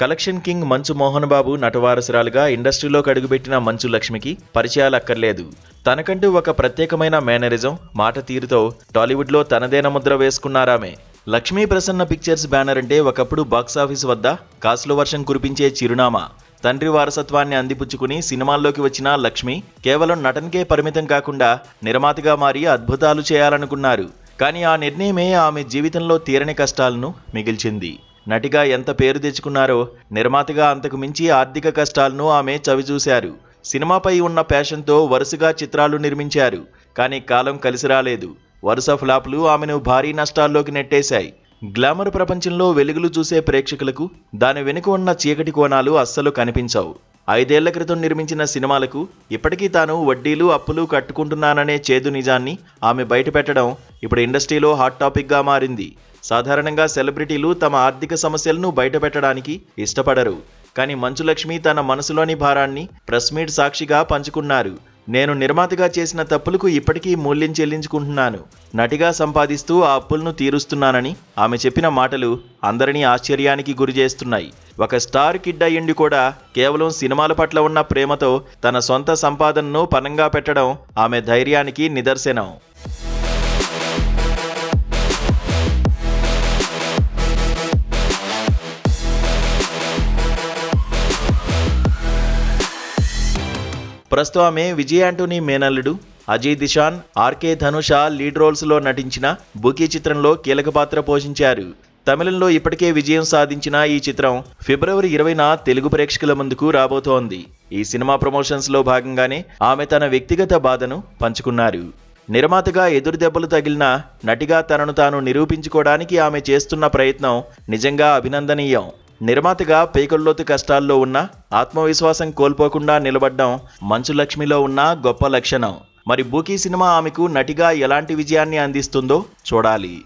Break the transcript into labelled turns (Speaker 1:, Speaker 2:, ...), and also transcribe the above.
Speaker 1: Collection king మంచు మోహన్ బాబు నటవారసురాలుగా ఇండస్ట్రీలోకి అడుగుపెట్టిన మంచు లక్ష్మికి పరిచయాలు అక్కర్లేదు తనకంటూ ఒక ప్రత్యేకమైన మేనరిజం మాట తీరుతో టాలీవుడ్లో తనదైన ముద్ర వేసుకున్నారామె. లక్ష్మీ ప్రసన్న పిక్చర్స్ బ్యానర్ అంటే ఒకప్పుడు బాక్సాఫీస్ వద్ద కాసుల వర్షం కురిపించే చిరునామా. తండ్రి వారసత్వాన్ని అందిపుచ్చుకుని సినిమాల్లోకి వచ్చిన లక్ష్మి కేవలం నటనకే పరిమితం కాకుండా నిర్మాతగా మారి అద్భుతాలు చేయాలనుకున్నారు. కానీ ఆ నిర్ణయమే ఆమె జీవితంలో తీరని కష్టాలను మిగిల్చింది. నటిగా ఎంత పేరు తెచ్చుకున్నారో నిర్మాతగా అంతకు మించి ఆర్థిక కష్టాలను ఆమె చవిచూశారు. సినిమాపై ఉన్న ప్యాషన్తో వరుసగా చిత్రాలు నిర్మించారు. కానీ కాలం కలిసి రాలేదు. వరుస ఫ్లాప్లు ఆమెను భారీ నష్టాల్లోకి నెట్టేశాయి. గ్లామర్ ప్రపంచంలో వెలుగులు చూసే ప్రేక్షకులకు దాని వెనుక ఉన్న చీకటి కోణాలు అస్సలు కనిపించవు. ఐదేళ్ళ క్రితం నిర్మించిన సినిమాలకు ఇప్పటికీ తాను వడ్డీలు అప్పులు కట్టుకుంటున్నాననే చేదు నిజాన్ని ఆమె బయటపెట్టడం ఇప్పుడు ఇండస్ట్రీలో హాట్ టాపిక్గా మారింది. సాధారణంగా సెలబ్రిటీలు తమ ఆర్థిక సమస్యలను బయటపెట్టడానికి ఇష్టపడరు. కానీ మంచులక్ష్మి తన మనసులోని భారాన్ని ప్రెస్ మీట్ సాక్షిగా పంచుకున్నారు. నేను నిర్మాతగా చేసిన తప్పులకు ఇప్పటికీ మూల్యం చెల్లించుకుంటున్నాను. నటిగా సంపాదిస్తూ ఆ అప్పులను తీరుస్తున్నానని ఆమె చెప్పిన మాటలు అందరినీ ఆశ్చర్యానికి గురి చేస్తున్నాయి ఒక స్టార్ కిడ్ అయ్యిండి కూడా కేవలం సినిమాల పట్ల ఉన్న ప్రేమతో తన సొంత సంపాదనను పనంగా పెట్టడం ఆమె ధైర్యానికి నిదర్శనం. ప్రస్తుతం ఆమె విజయ్ యాంటోనీ మేనల్లుడు అజయ్ దిశాన్ ఆర్కే ధనుష లీడ్ రోల్స్లో నటించిన బుకీ చిత్రంలో కీలక పాత్ర పోషించారు. తమిళంలో ఇప్పటికే విజయం సాధించిన ఈ చిత్రం ఫిబ్రవరి ఇరవైన తెలుగు ప్రేక్షకుల ముందుకు రాబోతోంది. ఈ సినిమా ప్రమోషన్స్లో భాగంగానే ఆమె తన వ్యక్తిగత బాధను పంచుకున్నారు. నిర్మాతగా ఎదురు దెబ్బలు తగిలిన నటిగా తనను తాను నిరూపించుకోవడానికి ఆమె చేస్తున్న ప్రయత్నం నిజంగా అభినందనీయం. నిర్మాతగా పేకొల్లోతు కష్టాల్లో ఉన్న ఆత్మవిశ్వాసం కోల్పోకుండా నిలబడ్డం మంచు లక్ష్మిలో ఉన్న గొప్ప లక్షణం. మరి బూకీ సినిమా ఆమెకు నటిగా ఎలాంటి విజయాన్ని అందిస్తుందో చూడాలి.